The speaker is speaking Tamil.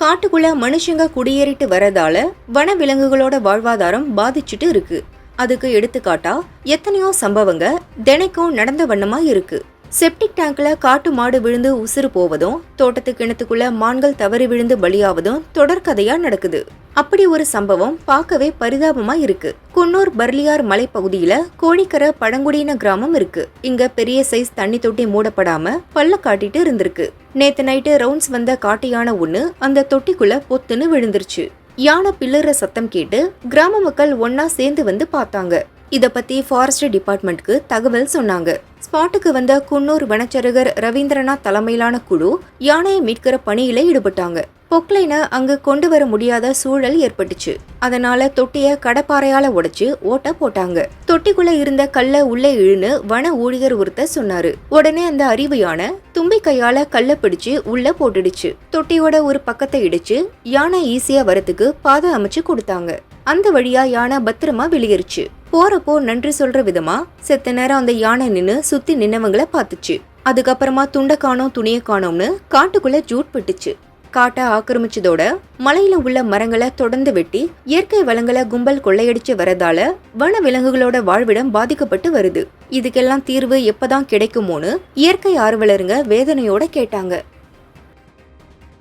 காட்டுக்குள்ள மனுஷங்க குடியேறிட்டு வரதால வனவிலங்குகளோட வாழ்வாதாரம் பாதிச்சுட்டு இருக்கு. அதுக்கு எடுத்துக்காட்டா எத்தனையோ சம்பவங்க தினைக்கும் நடந்த வண்ணமா இருக்கு. செப்டிக் டேங்க்ல காட்டு மாடு விழுந்து உசுறு போவதும் தோட்டத்து கிணத்துக்குள்ள மான்கள் தவறி விழுந்து பலியாவதும் தொடர்கதையா நடக்குது. அப்படி ஒரு சம்பவம் பார்க்கவே பரிதாபமா இருக்கு. குன்னூர் பர்லியார் மலைப்பகுதியில கோழிக்கரை பழங்குடியின கிராமம் இருக்கு. இங்க பெரிய சைஸ் தண்ணி தொட்டி மூடப்படாம பல்ல காட்டிட்டு இருந்திருக்கு. நேத்து நைட்டு ரவுண்ட்ஸ் வந்த காட்டியான ஒண்ணு அந்த தொட்டிக்குள்ள பொத்துன்னு விழுந்துருச்சு. யானை பிள்ளுற சத்தம் கேட்டு கிராம மக்கள் ஒன்னா சேர்ந்து வந்து பார்த்தாங்க. இத பத்தி ஃபாரஸ்ட் டிபார்ட்மெண்ட்க்கு தகவல் சொன்னாங்க. ஸ்பாட்டுக்கு வந்த குன்னூர் வனச்சரகர் ரவீந்திரநாத் தலைமையிலான குழு யானையை மீட்கிற பணியில ஈடுபட்டாங்க. பொக்லைனை அங்கு கொண்டு வர முடியாத சூழல் ஏற்பட்டுச்சு. அதனால தொட்டிய கடப்பாறையால உடைச்சு ஓட்ட போட்டாங்க. தொட்டிக்குள்ள இருந்த கல்ல உள்ளே இழுன்னு வன ஊழியர் ஒருத்தர் சொன்னாரு. உடனே அந்த அறிவு தும்பி கையால கல்ல பிடிச்சு உள்ள போட்டுடுச்சு. தொட்டியோட ஒரு பக்கத்தை இடிச்சு யானை ஈஸியா வரத்துக்கு பாதை அமைச்சு கொடுத்தாங்க. அந்த வழியா யானை பத்திரமா வெளியேறுச்சு. போறப்போ நன்றி சொல்ற விதமா செத்த நேரம் அந்த யானை நின்னு சுத்தி நின்னவங்கள பாத்துச்சு அதுக்கப்புறமா துண்டை காணோம் துணியை காணோம்னு காட்டுக்குள்ள ஜூட் பட்டுச்சு. காட்டை ஆக்கிரமிச்சதோட மலையில உள்ள மரங்களை தொடர்ந்து வெட்டி இயற்கை வளங்களை கும்பல் கொள்ளையடிச்சு வரதால வன விலங்குகளோட வாழ்விடம் பாதிக்கப்பட்டு வருது. இதுக்கெல்லாம் தீர்வு எப்பதான் கிடைக்குமோன்னு இயற்கை ஆர்வலருங்க வேதனையோட கேட்டாங்க.